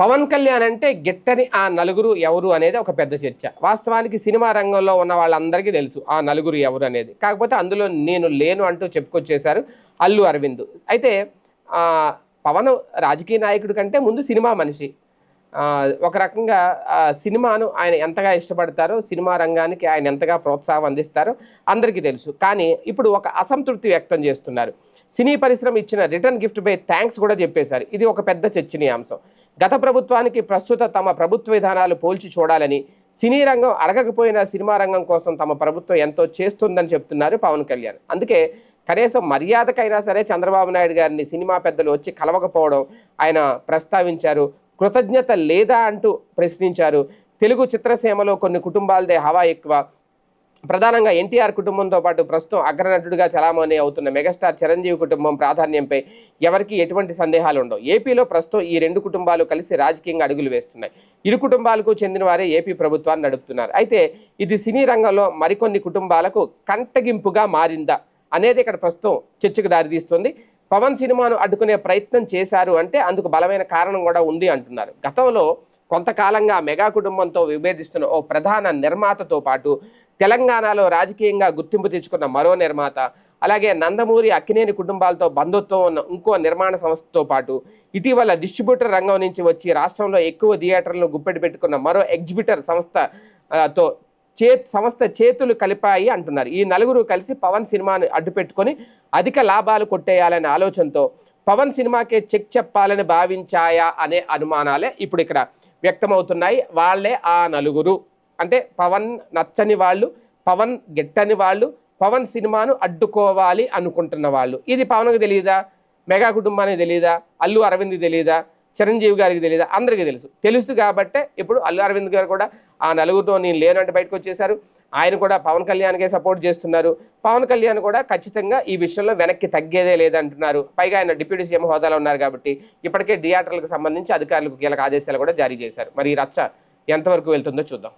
పవన్ కళ్యాణ్ అంటే గిట్టని ఆ నలుగురు ఎవరు అనేది ఒక పెద్ద చర్చ. వాస్తవానికి సినిమా రంగంలో ఉన్న వాళ్ళందరికీ తెలుసు ఆ నలుగురు ఎవరు అనేది. కాకపోతే అందులో నేను లేను అంటూ చెప్పుకొచ్చేశారు అల్లు అరవింద్. అయితే పవన్ రాజకీయ నాయకుడి కంటే ముందు సినిమా మనిషి. ఒక రకంగా సినిమాను ఆయన ఎంతగా ఇష్టపడతారో సినిమా రంగానికి ఆయన ఎంతగా ప్రోత్సాహం అందిస్తారో అందరికీ తెలుసు. కానీ ఇప్పుడు ఒక అసంతృప్తి వ్యక్తం చేస్తున్నారు. సినీ పరిశ్రమ ఇచ్చిన రిటర్న్ గిఫ్ట్ బై థ్యాంక్స్ కూడా చెప్పేశారు. ఇది ఒక పెద్ద చర్చనీయాంశం. గత ప్రభుత్వానికి ప్రస్తుత తమ ప్రభుత్వ విధానాలు పోల్చి చూడాలని సినీ రంగం అడగకపోయిన సినిమా రంగం కోసం తమ ప్రభుత్వం ఎంతో చేస్తుందని చెప్తున్నారు పవన్ కళ్యాణ్. అందుకే కనీసం మర్యాదకైనా సరే చంద్రబాబు నాయుడు గారిని సినిమా పెద్దలు వచ్చి కలవకపోవడం ఆయన ప్రస్తావించారు. కృతజ్ఞత లేదా అంటూ ప్రశ్నించారు. తెలుగు చిత్రసీమలో కొన్ని కుటుంబాలదే హవా ఎక్కువ. ప్రధానంగా ఎన్టీఆర్ కుటుంబంతో పాటు ప్రస్తుతం అగ్రనటుడిగా చలామణి అవుతున్న మెగాస్టార్ చిరంజీవి కుటుంబం ప్రాధాన్యంపై ఎవరికి ఎటువంటి సందేహాలు ఉండవు. ఏపీలో ప్రస్తుతం ఈ రెండు కుటుంబాలు కలిసి రాజకీయంగా అడుగులు వేస్తున్నాయి. ఇరు కుటుంబాలకు చెందిన వారే ఏపీ ప్రభుత్వాన్ని నడుపుతున్నారు. అయితే ఇది సినీ రంగంలో మరికొన్ని కుటుంబాలకు కంటగింపుగా మారిందా అనేది ఇక్కడ ప్రస్తుతం చర్చకు దారితీస్తుంది. పవన్ సినిమాను అడ్డుకునే ప్రయత్నం చేశారు అంటే అందుకు బలమైన కారణం కూడా ఉంది అంటున్నారు. గతంలో కొంతకాలంగా మెగా కుటుంబంతో విభేదిస్తున్న ఓ ప్రధాన నిర్మాతతో పాటు తెలంగాణలో రాజకీయంగా గుర్తింపు తెచ్చుకున్న మరో నిర్మాత అలాగే నందమూరి అక్కినేని కుటుంబాలతో బంధుత్వం ఉన్న ఇంకో నిర్మాణ సంస్థతో పాటు ఇటీవల డిస్ట్రిబ్యూటర్ రంగం నుంచి వచ్చి రాష్ట్రంలో ఎక్కువ థియేటర్లను గుప్పెట్టి పెట్టుకున్న మరో ఎగ్జిబిటర్ సంస్థ తో చే సంస్థ చేతులు కలిపాయి అంటున్నారు. ఈ నలుగురు కలిసి పవన్ సినిమాను అడ్డుపెట్టుకొని అధిక లాభాలు కొట్టేయాలనే ఆలోచనతో పవన్ సినిమాకే చెక్ చెప్పాలని భావించాయా అనే అనుమానాలే ఇప్పుడు ఇక్కడ వ్యక్తమవుతున్నాయి. వాళ్ళే ఆ నలుగురు. అంటే పవన్ నచ్చని వాళ్ళు పవన్ గెట్టని వాళ్ళు పవన్ సినిమాను అడ్డుకోవాలి అనుకుంటున్న వాళ్ళు. ఇది పవన్కి తెలియదా మెగా కుటుంబానికి తెలియదా అల్లు అరవింద్ తెలియదా చిరంజీవి గారికి తెలియదా అందరికీ తెలుసు. తెలుసు కాబట్టే ఇప్పుడు అల్లు అరవింద్ గారు కూడా ఆ నలుగురితో నేను లేనంటే బయటకు వచ్చేసారు ఆయన కూడా పవన్ కళ్యాణ్కే సపోర్ట్ చేస్తున్నారు. పవన్ కళ్యాణ్ కూడా ఖచ్చితంగా ఈ విషయంలో వెనక్కి తగ్గేదే లేదంటున్నారు. పైగా ఆయన డిప్యూటీ సీఎం హోదాలో ఉన్నారు కాబట్టి ఇప్పటికే థియేటర్లకు సంబంధించి అధికారులకు కీలక ఆదేశాలు కూడా జారీ చేశారు. మరి ఈ రచ్చ ఎంతవరకు వెళ్తుందో చూద్దాం.